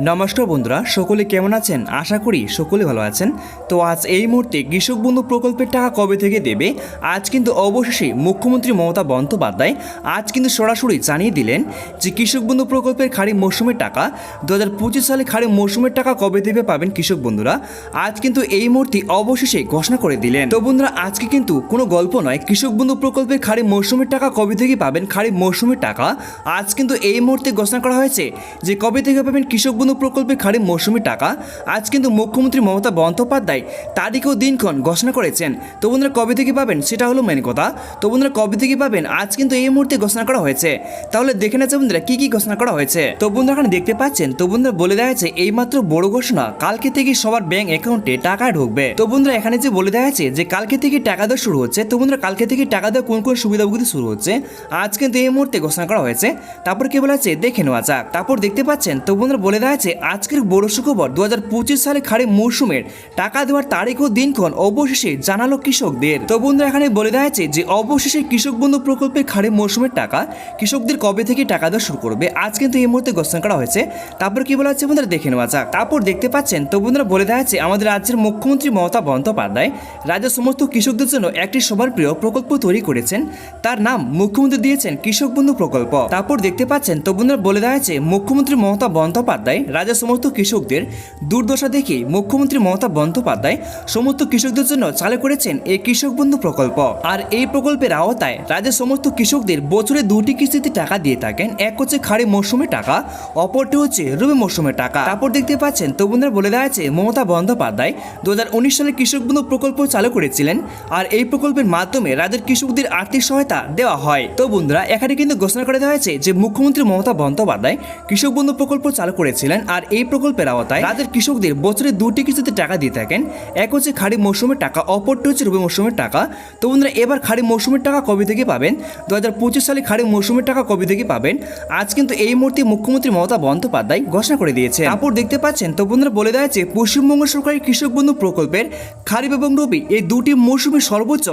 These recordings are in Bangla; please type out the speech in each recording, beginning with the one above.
নমস্কার বন্ধুরা, সকলে কেমন আছেন? আশা করি সকলে ভালো আছেন। তো আজ এই মুহূর্তে কৃষক বন্ধু প্রকল্পের টাকা কবে থেকে দেবে? আজ কিন্তু অবশেষে মুখ্যমন্ত্রী মমতা বন্দ্যোপাধ্যায় আজ কিন্তু সরাসরি জানিয়ে দিলেন যে কৃষক বন্ধু প্রকল্পের খারিফ মৌসুমের টাকা দু হাজার পঁচিশ সালে খারিফ মৌসুমের টাকা কবে দেবে পাবেন কৃষক বন্ধুরা? আজ কিন্তু এই মুহূর্তে অবশেষে ঘোষণা করে দিলেন। তো বন্ধুরা, আজকে কিন্তু কোনো গল্প নয়, কৃষক বন্ধু প্রকল্পের খারিফ মৌসুমের টাকা কবে থেকে পাবেন? খারিফ মৌসুমের টাকা, আজ কিন্তু এই মুহূর্তে ঘোষণা করা হয়েছে যে কবে থেকে পাবেন কৃষক বন্ধু প্রকল্পে খারিফ মৌসুমি টাকা আজ কিন্তু মুখ্যমন্ত্রী মমতা বন্দ্যোপাধ্যায় তারিখ ও দিনক্ষণ ঘোষণা করেছেন। তো বন্ধুরা কবে থেকে পাবেন সেটা হলো মেন কথা। তো বন্ধুরা কবে থেকে পাবেন আজ কিন্তু এই মুহূর্তে ঘোষণা করা হয়েছে। তাহলে দেখে নেছে বন্ধুরা কি কি ঘোষণা করা হয়েছে। তো বন্ধুরা এখানে দেখতে পাচ্ছেন, তো বন্ধুরা বলে দেওয়া হয়েছে এইমাত্র বড় ঘোষণা, কালকে থেকে সবার ব্যাংক অ্যাকাউন্টে টাকা ঢুকবে। তো বন্ধুরা এখানে যে বলে দেওয়া হয়েছে যে কালকে থেকে টাকা দেওয়া শুরু হচ্ছে, তো বন্ধুরা কালকে থেকে টাকা দেওয়া কোন কোন সুবিধাগুলি শুরু হচ্ছে, আজ কিন্তু এই মুহূর্তে ঘোষণা করা হয়েছে। তারপর কি বলা আছে, দেখে নেওয়া যাক। তারপর দেখতে পাচ্ছেন, তো বন্ধুরা বলে দেওয়া আছে আজকের বড় সুখবর দু হাজার পঁচিশ সালে খারিফ মৌসুমের টাকা দেওয়ার তারিখ ও দিনক্ষণ অবশেষে জানালো কৃষকদের। তো বন্ধুরা, এখানে বলে দেওয়া আছে যে, অবশেষে কৃষক বন্ধু প্রকল্পের খারিফ মৌসুমের টাকা কৃষকদের কবে থেকে টাকা দেওয়া শুরু করবে? আজ কিন্তু এই মুহূর্তে ঘোষণা করা হয়েছে। তারপর কি বলা হচ্ছে বন্ধুরা, দেখে নেওয়া যাক। তারপর দেখতে পাচ্ছেন, তো বন্ধুরা বলে দেওয়া আছে আমাদের রাজ্যের মুখ্যমন্ত্রী মমতা বন্দ্যোপাধ্যায় রাজ্যের সমস্ত কৃষকদের জন্য একটি সবার প্রিয় প্রকল্প তৈরি করেছেন। তার নাম মুখ্যমন্ত্রী দিয়েছেন কৃষক বন্ধু প্রকল্প। তারপর দেখতে পাচ্ছেন, তো বন্ধুরা বলে দেওয়া আছে মুখ্যমন্ত্রী মমতা বন্দ্যোপাধ্যায় রাজ্যের সমস্ত কৃষকদের দুর্দশা দেখে মুখ্যমন্ত্রী মমতা বন্দ্যোপাধ্যায় সমস্ত কৃষকদের জন্য চালু করেছেন এই কৃষক বন্ধু প্রকল্প। আর এই প্রকল্পের আওতায় রাজ্যের সমস্ত কৃষকদের বছরে দুটি কিস্তিতে টাকা দিয়ে থাকেন। এক হচ্ছে খাড়ি মৌসুমে টাকা, অপরটি হচ্ছে রবি মৌসুমে টাকা। তারপর দেখতে পাচ্ছেন তো বন্ধুরা বলে দেওয়া আছে মমতা বন্দ্যোপাধ্যায় দু হাজার উনিশ সালে কৃষক বন্ধু প্রকল্প চালু করেছিলেন। আর এই প্রকল্পের মাধ্যমে রাজ্যের কৃষকদের আর্থিক সহায়তা দেওয়া হয়। তো বন্ধুরা, এখানে কিন্তু ঘোষণা করে দেওয়া হয়েছে যে, মুখ্যমন্ত্রী মমতা বন্দ্যোপাধ্যায় কৃষক বন্ধু প্রকল্প চালু করেছিলেন। আর এই প্রকল্পের আওতায় রাজ্যের কৃষকদের বছরে দুটি কিস্তিতে টাকা দিয়ে থাকেন। এক হচ্ছে খারিফ মৌসুমের টাকা, অপরটি হচ্ছে রবি মৌসুমের টাকা। তো বন্ধুরা, এবার খারিফ মৌসুমের টাকা কবে থেকে পাবেন? দু হাজার পঁচিশ সালে খারিফ মৌসুমের টাকা কবে থেকে পাবেন? আজ কিন্তু এই মুহূর্তে মুখ্যমন্ত্রী মমতা বন্দ্যোপাধ্যায় ঘোষণা করে দিয়েছে তারপর দেখতে পাচ্ছেন, তো বন্ধুরা, বলে দেওয়া আছে পশ্চিমবঙ্গ সরকারের কৃষক বন্ধু প্রকল্পের খারিফ এবং রবি এই দুটি মৌসুমে সর্বোচ্চ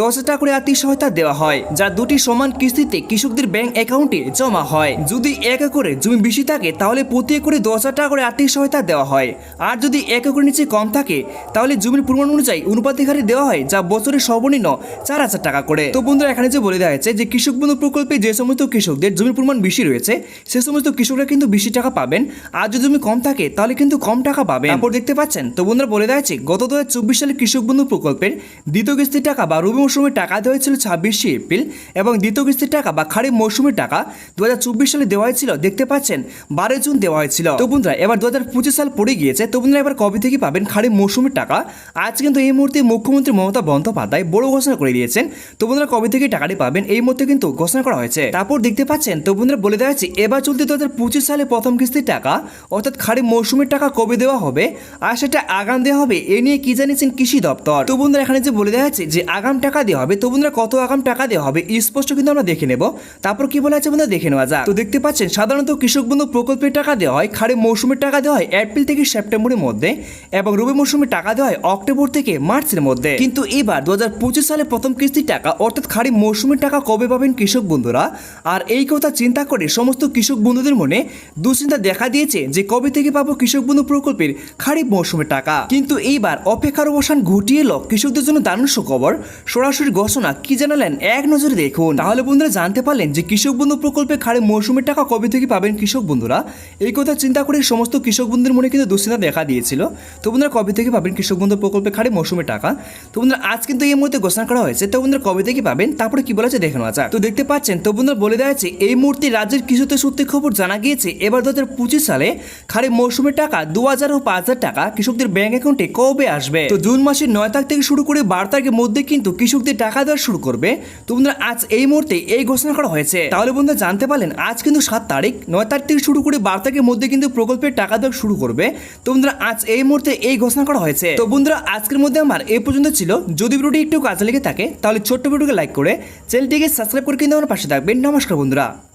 দশ হাজার টাকা করে আর্থিক সহায়তা দেওয়া হয়, যা দুটি সমান কিস্তিতে কৃষকদের ব্যাংক অ্যাকাউন্টে জমা হয়। যদি এক একরে জমি বেশি থাকে, তাহলে প্রতি একরে দশ হাজার টাকা করে আর্থিক সহায়তা দেওয়া হয়। আর যদি এক একরের নিচে কম থাকে, তাহলে জমির পরিমাণ অনুযায়ী অনুপাতিক হারে দেওয়া হয়, যা বছরে সর্বনিম্ন চার হাজার টাকা করে। তো বন্ধুরা, এখানে যে বলে দেওয়া হয়েছে যে কৃষক বন্ধু প্রকল্পে যে সমস্ত কৃষকদের জমির পরিমাণ বেশি রয়েছে, সে সমস্ত কৃষকরা কিন্তু বেশি টাকা পাবেন। আর যদি জমি কম থাকে, তাহলে কিন্তু কম টাকা পাবেন। তারপর দেখতে পাচ্ছেন, তো বন্ধুরা বলে দেওয়া আছে গত দু চব্বিশ সালে কৃষক বন্ধু প্রকল্পের দ্বিতীয় কিস্তির টাকা বা রবি মৌসুমে টাকা দেওয়া হয়েছিল ছাব্বিশে এপ্রিল এবং দ্বিতীয় কিস্তির টাকা বা খারিফ মৌসুমের টাকা দু হাজার চব্বিশ সালে দেওয়া হয়েছিল, দেখতে পাচ্ছেন, বারোই জুন দেওয়া হয়েছিল। তো বন্ধুরা, এবার দু হাজার পঁচিশ সাল পড়ে গিয়েছে। তো বন্ধুরা, এবার কবে থেকে পাবেন খারিফ মৌসুমের টাকা? আজ কিন্তু এই মুহূর্তে মুখ্যমন্ত্রী মমতা বন্দ্যোপাধ্যায় বড় ঘোষণা করে দিয়েছেন। তো বন্ধুরা, কবে থেকে টাকাটি পাবেন? এই মুহূর্তে কিন্তু ঘোষণা করা হয়েছে। তারপর দেখতে পাচ্ছেন, তো বন্ধুরা, বলে দেওয়া হয়েছে, এবার চলতে দু হাজার পঁচিশ সালে প্রথম কিস্তির টাকা, অর্থাৎ খারিফ মৌসুমের টাকা কবে দেওয়া হবে? আর সেটা আগাম দেওয়া হবে, এ নিয়ে কি জানিয়েছেন কৃষি দপ্তর? তো বন্ধুরা, এখানে যে বলে দেওয়া আছে যে, আগাম টাকা দেওয়া হবে, তো বন্ধুরা, কত আগাম টাকা দেওয়া হবে স্পষ্ট কিন্তু আমরা দেখে নেব। তারপর কি বলা আছে বন্ধুরা, দেখে নেওয়া যাক। তো দেখতে পাচ্ছেন, সাধারণত কৃষক বন্ধু প্রকল্পের টাকা দেওয়া হয় খারিফ মৌসুমের টাকা দেওয়া হয় এপ্রিল থেকে সেপ্টেম্বরের মধ্যে এবং রবি মৌসুমের টাকা দেওয়া হয় অক্টোবর থেকে মার্চের মধ্যে। কিন্তু এবার দু হাজার পঁচিশ সালে প্রথম কিস্তির টাকা, অর্থাৎ খারিফ মৌসুমের টাকা কবে পাবেন কৃষক বন্ধুরা? আর এই কথা চিন্তা করে সমস্ত কৃষক বন্ধুদের মনে দুশ্চিন্তা দেখা দিয়েছে যে কবে থেকে পাবো কৃষক বন্ধু প্রকল্পের খারিফ মৌসুমের টাকা। কিন্তু এইবার অপেক্ষার অবসান ঘটিয়ে এলো কৃষকদের জন্য দারুণ সুখবর। সরাসরি ঘোষণা, কি জানালেন? এক নজরে দেখুন। তাহলে বন্ধুরা জানতে পারলেন যে কৃষক বন্ধু প্রকল্পে খারিফ মৌসুমের টাকা কবে থেকে পাবেন কৃষক বন্ধুরা? এই কথা চিন্তা করে সমস্ত কৃষক বন্ধুদের মনে কিন্তু দুশ্চিন্তা দেখা দিয়েছিল। তো বন্ধুরা, কবে থেকে পাবেন কৃষক বন্ধু প্রকল্পে খারিফ মৌসুমের টাকা? তো বন্ধুরা, আজ কিন্তু এই মুহূর্তে ঘোষণা করা হয়েছে। তো বন্ধুরা, কবে থেকে পাবেন? তারপরে কি বলেছে দেখে নেওয়া যাক। তো দেখতে পাচ্ছেন, তো বন্ধুরা, বলে দেওয়া আছে এই মুহূর্তে রাজ্যের কৃষকদের সূত্রে খবর জানা গিয়েছে, এবার দু হাজার পঁচিশ সালে খারিফ মৌসুমের টাকা দু হাজার ও পাঁচ হাজার টাকা কৃষকদের ব্যাংক অ্যাকাউন্টে কবে আসবে? তো জুন মাসের নয় তারিখ থেকে শুরু করে বারো তারিখের মধ্যে কিন্তু কৃষকদের টাকা দেওয়া শুরু করবে। তো বন্ধুরা, আজ এই মুহূর্তে এই ঘোষণা করা হয়েছে। তাহলে বন্ধুরা, জানতে পারলেন, আজ কিন্তু সাত তারিখ, নয় তারিখ থেকে শুরু করে বারো তারিখের মধ্যে কিন্তু প্রকল্পের টাকা দেওয়া শুরু করবে। তো বন্ধুরা, আজ এই মুহূর্তে এই ঘোষণা করা হয়েছে। তো বন্ধুরা, আজকের মধ্যে আমার এই পর্যন্ত ছিল। যদি ভিডিওটি একটু কাজে লেগে থাকে, তাহলে ছোট্ট ভিডিওকে লাইক করে চ্যানেলটিকে সাবস্ক্রাইব করে কিন্তু আমার পাশে থাকবেন। নমস্কার বন্ধুরা।